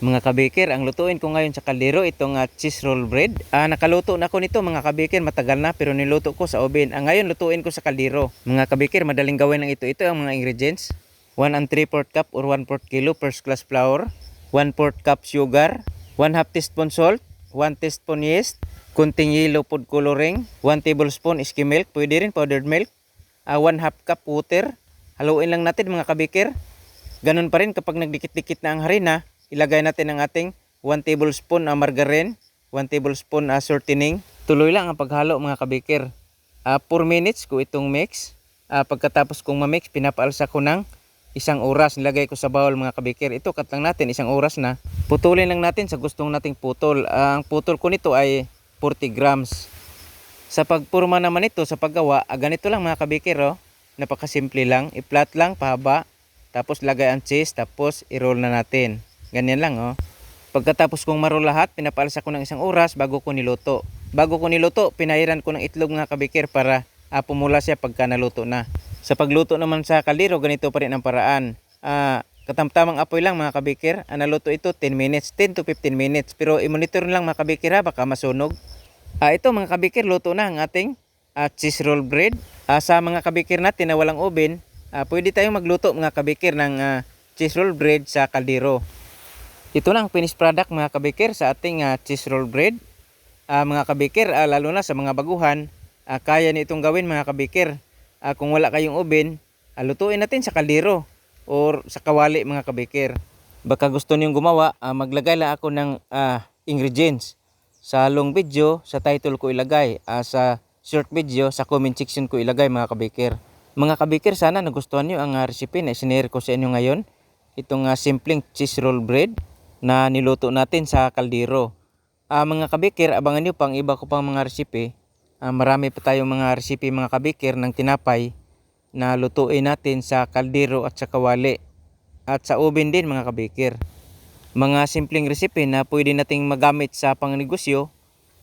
Mga kabikir, ang lutuin ko ngayon sa kaldero itong ah, cheese roll bread. Ah, nakaluto na ako nito mga kabikir, matagal na pero niluto ko sa oven. Ah, ngayon lutuin ko sa kaldero. Mga kabikir, madaling gawin ng ito. Ito ang mga ingredients. 1 and 3 4 cup or 1 4 kilo first class flour, 1 4 cup sugar, 1 half teaspoon salt, 1 teaspoon yeast, kunting yellow food coloring, 1 tablespoon skim milk, pwede rin powdered milk, ah, 1 half cup water. Haluin lang natin mga kabikir. Ganun pa rin kapag nagdikit-dikit na ang harina, ilagay natin ang ating 1 tablespoon na margarine, 1 tablespoon na shortening. Tuloy lang ang paghalo mga kabikir. 4 minutes ko itong mix. Ah, pagkatapos kong ma-mix, pinapaalsa ko ng isang oras. Nilagay ko sa bowl mga kabikir. Ito cut lang natin, isang oras na. Putulin lang natin sa gustong nating putol. Ah, ang putol ko nito ay 40 grams. Sa pagpurma naman ito, sa paggawa, ah, ganito lang mga kabikir. Oh. Napakasimple lang. I-flat lang, pahaba. Tapos lagay ang cheese, tapos i-roll na natin. Ganyan lang oh. Pagkatapos kong maroll lahat, pinapaalsa ko ng isang oras bago ko niluto. Bago ko niluto, pinairan ko ng itlog mga kabikir para ah, pumula siya pagka naluto na. Sa pagluto naman sa kaldero, ganito pa rin ang paraan. Ah, katamtamang apoy lang mga kabikir. Ah, naluto ito 10 minutes, 10 to 15 minutes. Pero i-monitor lang mga kabikir ha, baka masunog. Ah, ito mga kabikir, luto na ang ating ah, cheese roll bread. Ah, sa mga kabikir natin na walang oven, ah, pwede tayong magluto mga kabikir ng ah, cheese roll bread sa kaldero. Ito na ang finished product mga kabikir sa ating ah, cheese roll bread. Ah, mga kabikir, ah, lalo na sa mga baguhan, ah, kaya nitong gawin mga kabikir. Ah, kung wala kayong oven, ah, lutuin natin sa kaldero or sa kawali mga kabikir. Baka gusto niyong gumawa, ah, maglagay lang ako ng ah, ingredients. Sa long video, sa title ko ilagay. Ah, sa short video, sa comment section ko ilagay mga kabikir. Mga kabikir, sana nagustuhan niyo ang ah, recipe na isinare ko sa inyo ngayon. Itong ah, simpleng cheese roll bread na niluto natin sa kaldero. Ah, mga kabikir, abangan niyo pang iba ko pang mga recipe. Ah, marami pa tayong mga recipe mga kabikir ng tinapay na lutuin natin sa kaldero at sa kawali. At sa oven din mga kabikir. Mga simpleng recipe na pwede nating magamit sa pangnegosyo,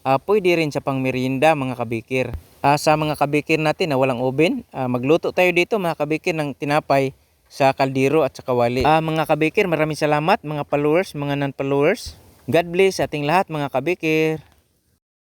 ah, pwede rin sa pangmerienda mga kabikir. Ah, sa mga kabikir natin na walang oven, ah, magluto tayo dito mga kabikir ng tinapay sa kaldero at sa kawali. Ah, mga kabikir, maraming salamat mga followers, mga non-followers. God bless sa ating lahat mga kabikir.